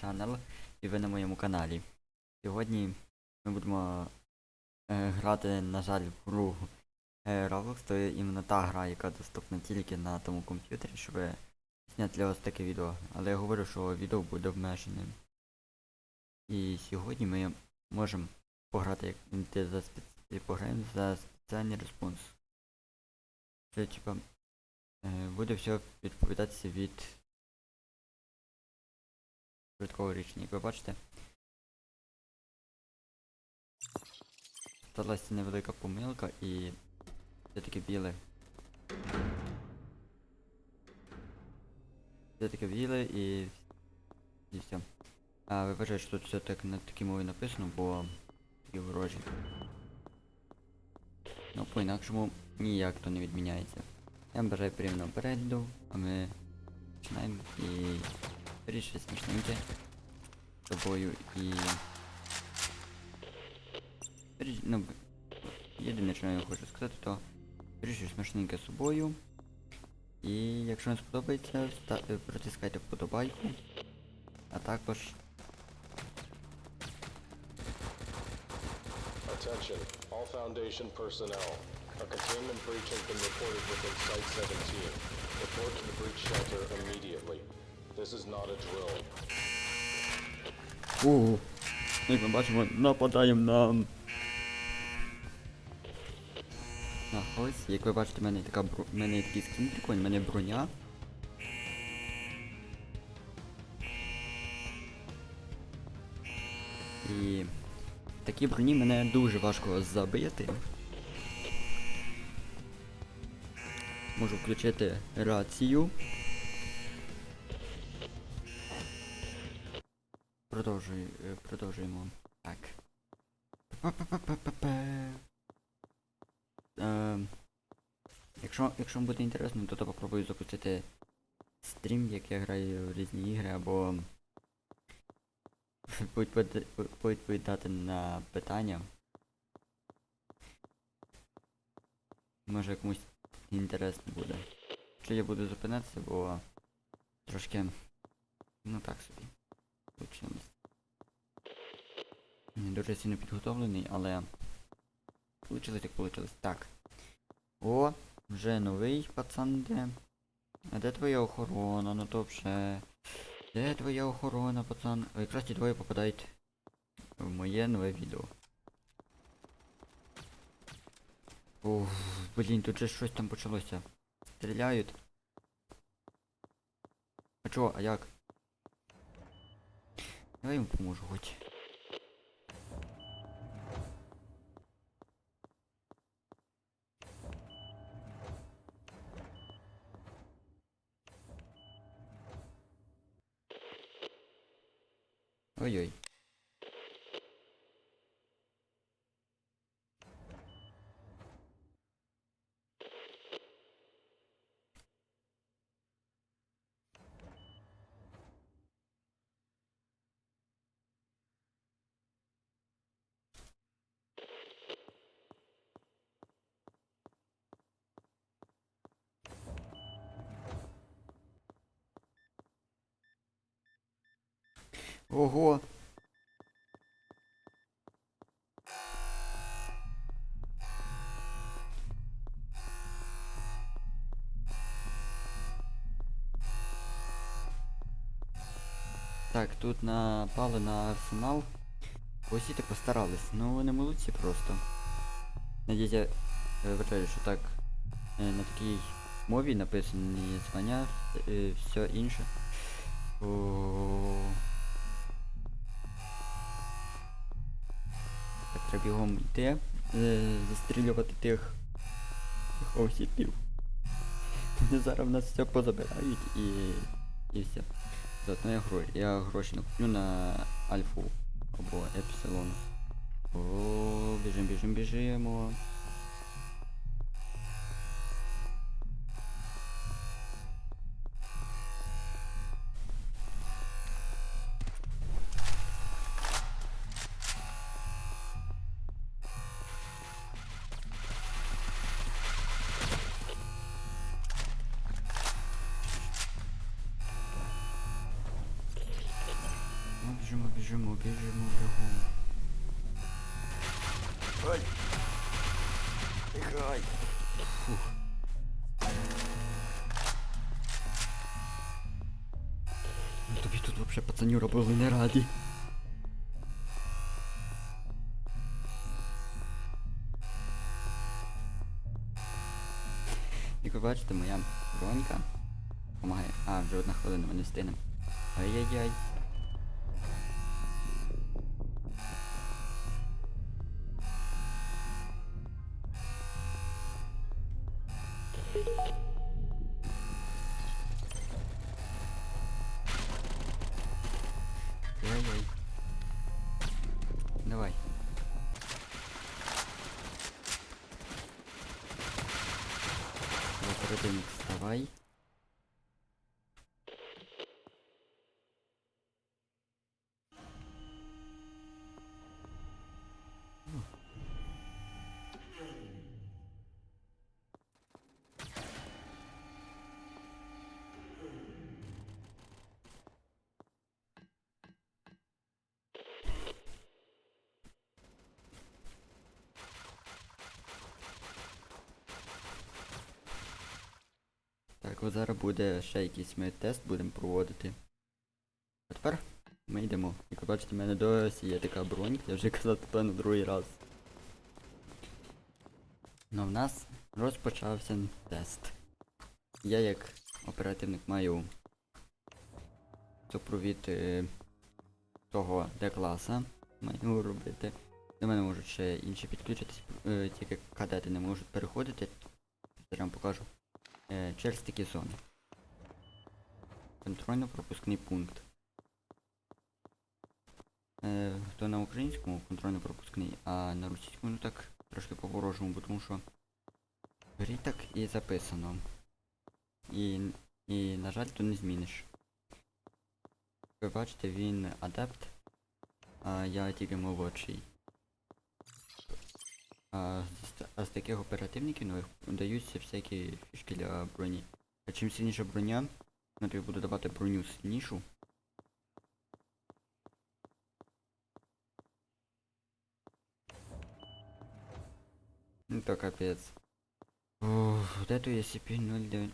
Channel і ви на моєму каналі. Сьогодні ми будемо е, грати, на жаль, в гру е, Roblox, то є іменно та гра, яка доступна тільки на тому комп'ютері, щоб зняти для вас таке відео. Але я говорю, що відео буде обмеженим. І сьогодні ми можемо пограти як йти за спец... пограємо за спеціальний респонс. Це типа е, буде все відповідатися від швидкого рішення. Як ви бачите, сталася невелика помилка і це таке біле. Це таке біле і. І все. А ви бачите, що тут все так на такій мові написано, бо такі ворожі. Ну, по-інакшому ніяк то не відміняється. Я бажаю приємного перегляду, а ми починаємо і більше смішненьке з тобою і. Річ- Ну, єдине, що я хочу сказати, то більше смішненьке з собою. І якщо вам сподобається, е, протискайте вподобайку. А також Attention, all Foundation personnel. A containment breach has been reported within Site 17. Report to the breach shelter immediately. This is not a drill. Ого. Як ми бачимо, нападаємо на. На ось, як ви бачите, в мене така бру... в мене є такий скін прикольний, в мене броня. І такі броні мене дуже важко забити. Можу включити рацію. Продовжуй, е, продовжуємо. Так. Ем, Якщо, якщо вам буде інтересно, то, то попробую запустити стрім, як я граю в різні ігри, або відповідати- відповідати на питання. Може комусь інтересно буде. Чи я буду зупинятися, бо трошки. Ну так собі. Получилось. Не дуже сильно підготовлений, але получилось як получилось. Так. О, вже новий пацан де. А де твоя охорона? Ну то вже. Де твоя охорона, пацан? А якраз ті двоє попадають в моє нове відео. Ух, блін, тут же щось там почалося. Стріляють. А чого, а як? Я їм поможу хоч. Ой-ой. Ого! Так, тут напали на арсенал. Осіти постарались. Ну вони молодці просто. Надіюсь, я вважаю, що так е, на такій мові написані звання, е, все інше. О... треба бігом йти, е, застрілювати тих, осіпів. Вони зараз в нас все позабирають і. і все. Заодно я гро Я гроші накуплю на альфу або епсилон. О, біжим, біжим. Біжимо, вообще пацанюра були не раді. Як ви бачите, моя бронька допомагає. А, вже одна хвилина, ми не встигнемо. Ай-яй-яй. Оперативник, вставай. Так, зараз буде ще якийсь ми тест будемо проводити. А тепер ми йдемо. Як ви бачите, в мене досі є така бронька, я вже казав певно другий раз. Ну в нас розпочався тест. Я як оперативник маю супровід е, того Д-класа маю робити. До мене можуть ще інші підключитись, е, тільки кадети не можуть переходити. Я вам покажу. Е, через такі зони. Контрольно-пропускний пункт. Е, хто на українському контрольно-пропускний, а на російському ну так трошки по-ворожому, тому що грі так і записано. І, і на жаль, то не зміниш. Ви бачите, він адепт, а я тільки молодший. А з, а з таких оперативників нових даються всякі фішки для броні. А чим сильніша броня, тобі буду давати броню сильнішу. Ну то капець. Ух, вот эту SCP-09.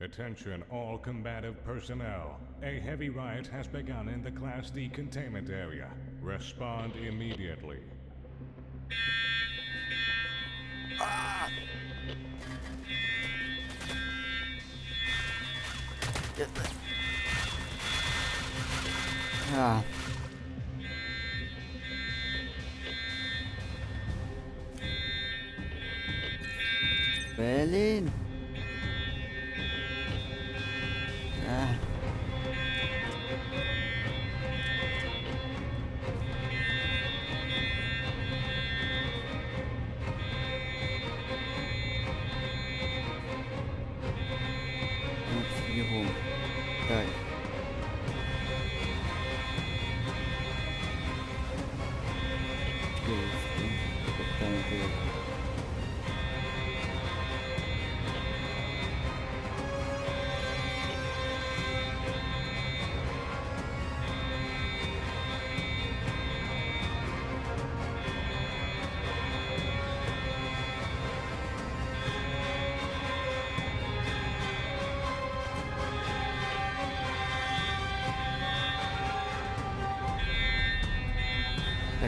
Attention all combative personnel. A heavy riot has begun in the Class D containment area. Respond immediately. А. Блин. А.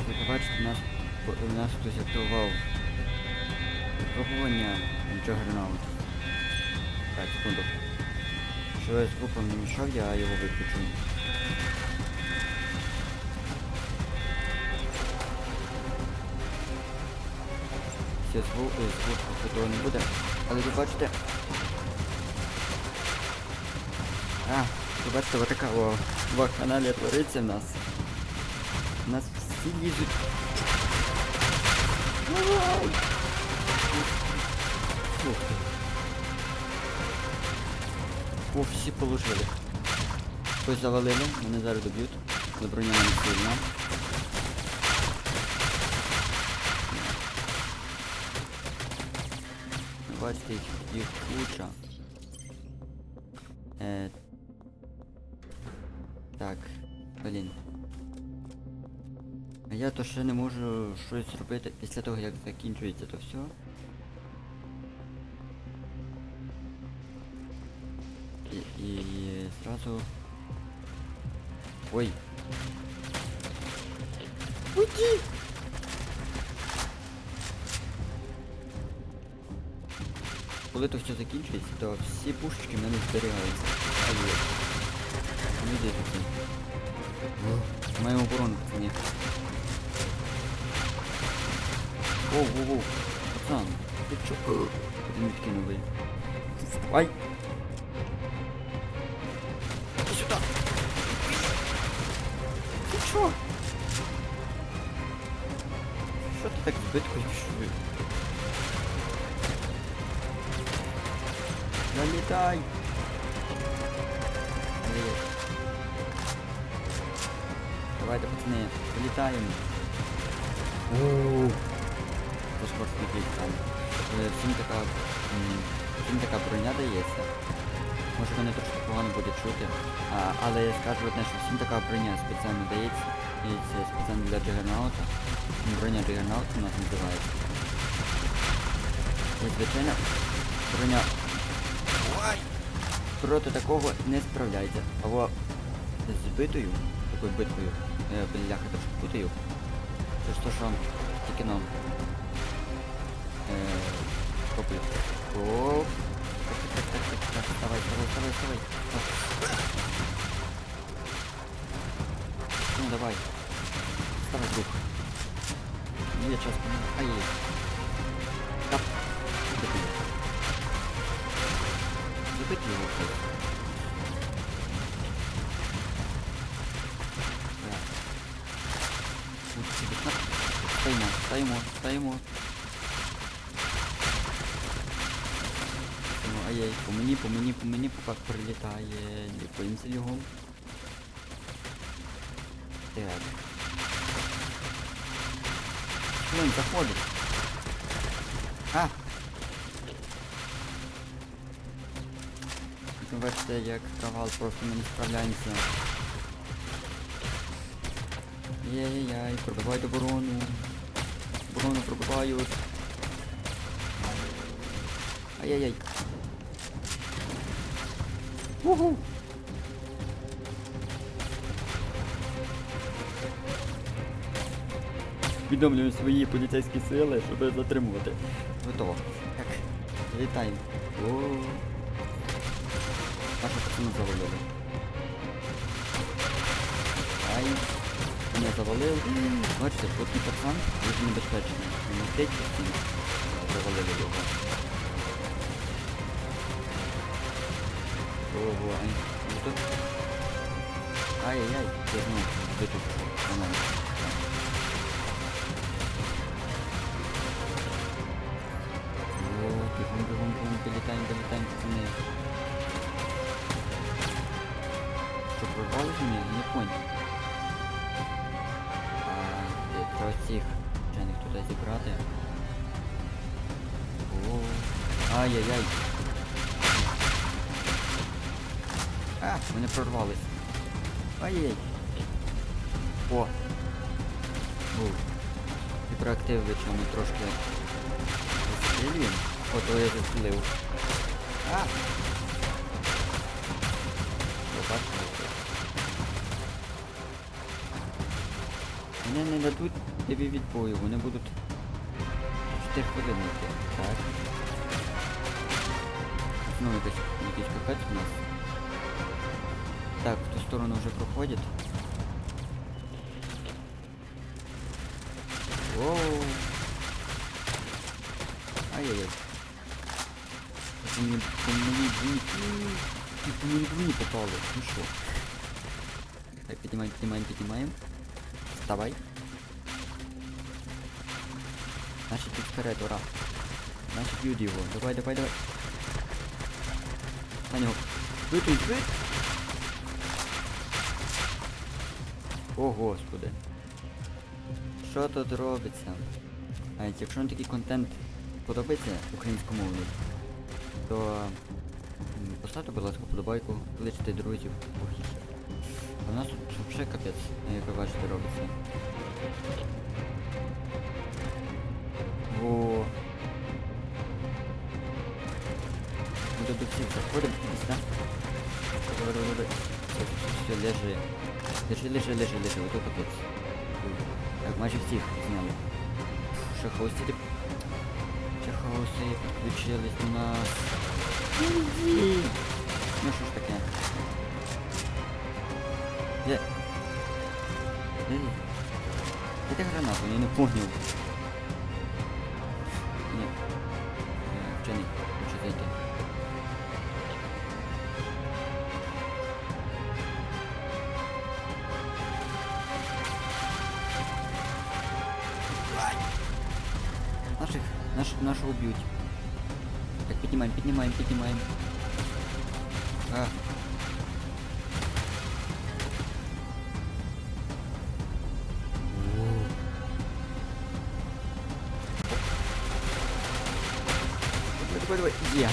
як ви бачите, нас, нас хтось активував випробування Джагернаут. Так, секунду. Що я звуком не мішав, я його виключу. Все, звук, е, звук походу не буде. Але ви бачите. А, ви бачите, вот така о, в каналі твориться в нас. У нас всі. О, всі положили. Хтось завалили, мене зараз доб'ють. Але броня не сильна. Бачите, їх куча. Е, так. Блін. Я то ще не можу щось зробити після того, як закінчується то все. І, і зразу. Ой. Уйди! Коли то все закінчується, то всі пушечки в мене зберігаються. А є. Ну йди тут. Маємо оборону, пацани. Воу, воу, воу. Пацан, ти чо? Ти не відкинули. Ай! Іди сюди! Ти чо? Що ти так збиткою пішов? Залітай! Давайте, пацани, вилітаємо. Ууу. Фосфор світить там. Е, Всім така, всім така броня дається. Може мене трошки погано буде чути. А, але я скажу одне, що всім така броня спеціально дається. І це спеціально для джигернаута. Броня джигернаута у нас називається. І звичайно, броня проти такого не справляйте. Або з битою, такою биткою, е, бляха трошки путаю. Це ж то, що тільки нам. Е. Оп. Давай, давай, давай, давай. Ну давай. Ставай друг. Я сейчас... помилки. Ай. Мені, по мені, по мені поки прилітає. Лікуємося його. Так. Він заходить. А! Бачите, як кавал просто не справляємося. Єй-яй, пробивають оборону. Оборону пробивають. Ай-яй-яй. Уху! Відомлюю свої поліцейські сили, щоб затримувати. Готово. Так, літаємо. Нашу пацану завалили. Ай. Мене завалив. Бачите, такий пацан дуже небезпечний. Він летить постійно. Завалили його. Ого. Ну тут. Ай-яй-яй, де тут нормально. О, бігом, бігом, бігом, долітаємо, долітаємо, пацани. Що, прорвалися мені? Не понял. А, треба цих вчених туди зібрати. О, ай-яй-яй. А, вони прорвались. Ай-яй. О. Гіперактивича ми трошки застрілюємо. Ото я застрілив. А! Вони не дадуть тобі відбою, вони будуть 4 хвилини. Так. Знову якийсь, якийсь капець у нас. Так, в ту сторону вже проходять. Воу. Ай-яй-яй. По мені, по мені дві... І по мені дві попали. Ну що? Так, піднімаємо, піднімаємо, піднімаємо. Вставай. Наші тут вперед, ура. Наші б'ють його. Давай, давай, давай. На нього. Витуй, О, господи. Що тут робиться? А якщо вам такий контент подобається українськомовний, то поставте, будь ласка, подобайку, кличте друзів, похід. У нас тут взагалі капець, як ви бачите, робиться. О. Ми до всіх заходимо, давай, давай. Все, все, все, лежи. Лежи, лежи, лежи, лежи, тут капець. Так, майже всіх зняли. Ще хаоси підключились до нас. Ну що ж таке? Де? Де? Де ти гранату? Я не понял. Піднімаємо, піднімаємо. А. Давай, давай, давай. Є.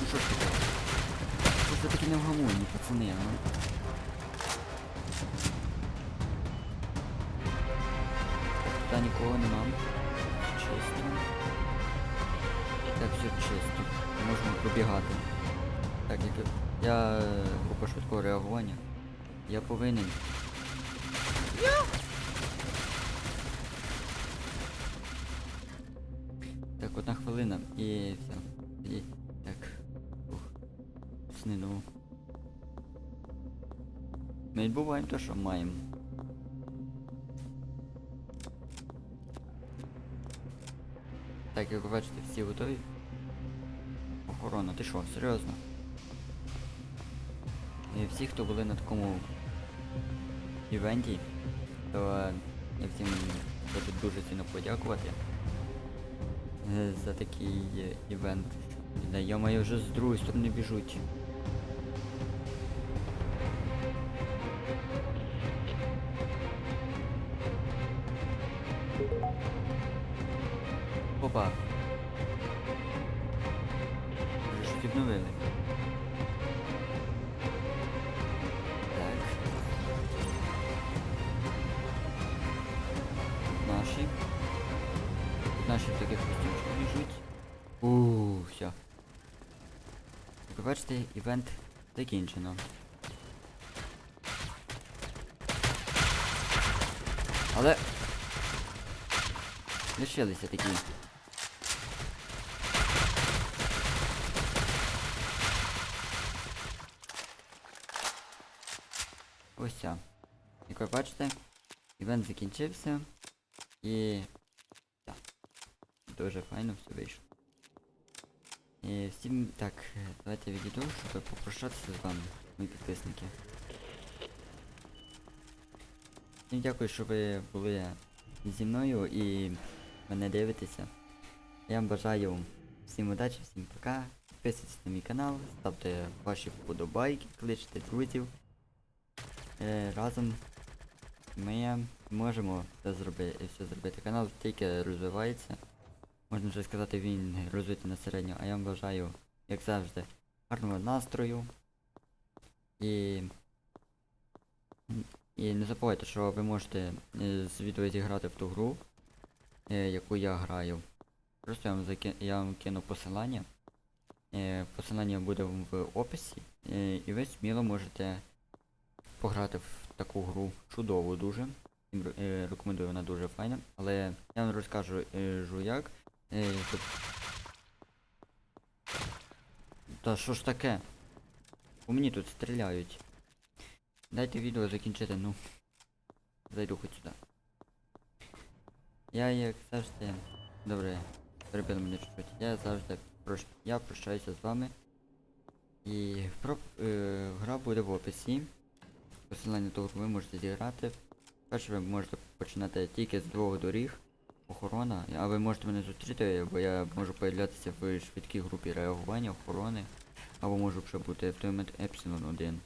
Ну що ж таке? Ви такі невгамовні, пацани, а? Та нікого нема. Пробігати. Так, як я е, група швидкого реагування. Я повинен. Так, одна хвилина і все. І, так. Ух. Сни, ну. Ми відбуваємо те, що маємо. Так, як ви бачите, всі готові. Охорона, ти що, серйозно? І всі, хто були на такому івенті, то е, я всім хочу дуже сильно подякувати е, за такий е, івент. Да, я вже з другої сторони біжуть. Опа. Відновили. Так. Наші. Наші в таких костюмчиках біжуть. Ууу, все. Як бачите, івент закінчено. Але... Лишилися такі. Ось ця. Як ви бачите, івент закінчився. І... Так. Дуже файно все вийшло. І всім так, давайте відійду, щоб попрощатися з вами, мої підписники. Всім дякую, що ви були зі мною і мене дивитеся. Я вам бажаю всім удачі, всім пока. Підписуйтесь на мій канал, ставте ваші вподобайки, кличте друзів. Е, разом ми можемо це зробити, все зробити. Канал тільки розвивається. Можна вже сказати, він розвитий на середньо, а я вам бажаю, як завжди, гарного настрою. І. І не забувайте, що ви можете е, з зіграти в ту гру, е, яку я граю. Просто я вам, заки... я вам кину посилання. Посилання буде в описі. І ви сміло можете пограти в таку гру чудову дуже. Е, рекомендую, вона дуже файна. Але я вам розкажу е, як. Е. Та що ж таке? У мені тут стріляють. Дайте відео закінчити, ну. Зайду хоч сюди. Я як завжди. Добре, перебили мене чуть-чуть. Я завжди прош... я прощаюся з вами. І про... е, гра буде в описі. Посилання того ви можете зіграти. Перше ви можете починати тільки з двох доріг. Охорона, а ви можете мене зустріти, бо я можу появлятися в швидкій групі реагування, охорони. Або можу вже бути в той момент Епсилон 1.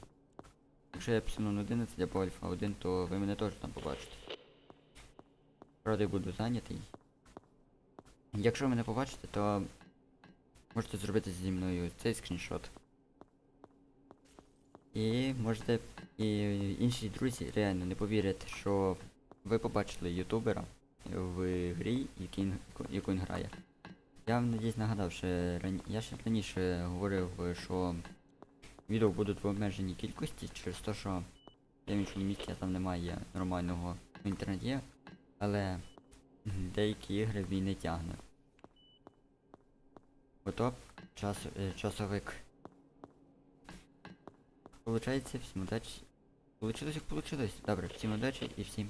Якщо я Епсилон 11 або Альфа 1, то ви мене теж там побачите. Правда, я буду зайнятий. Якщо ви мене побачите, то можете зробити зі мною цей скріншот. І можете і інші друзі реально не повірять, що ви побачили ютубера в грі, який, яку він грає. Я вам надіюсь нагадав, що ран... я ще раніше говорив, що відео будуть в обмеженій кількості через те, що в іншому там немає нормального в інтернеті, але деякі ігри він не тягне. Ото час, е, часовик. Получається, всім удачі. Получилось як получилось. Добре, всім удачі і всім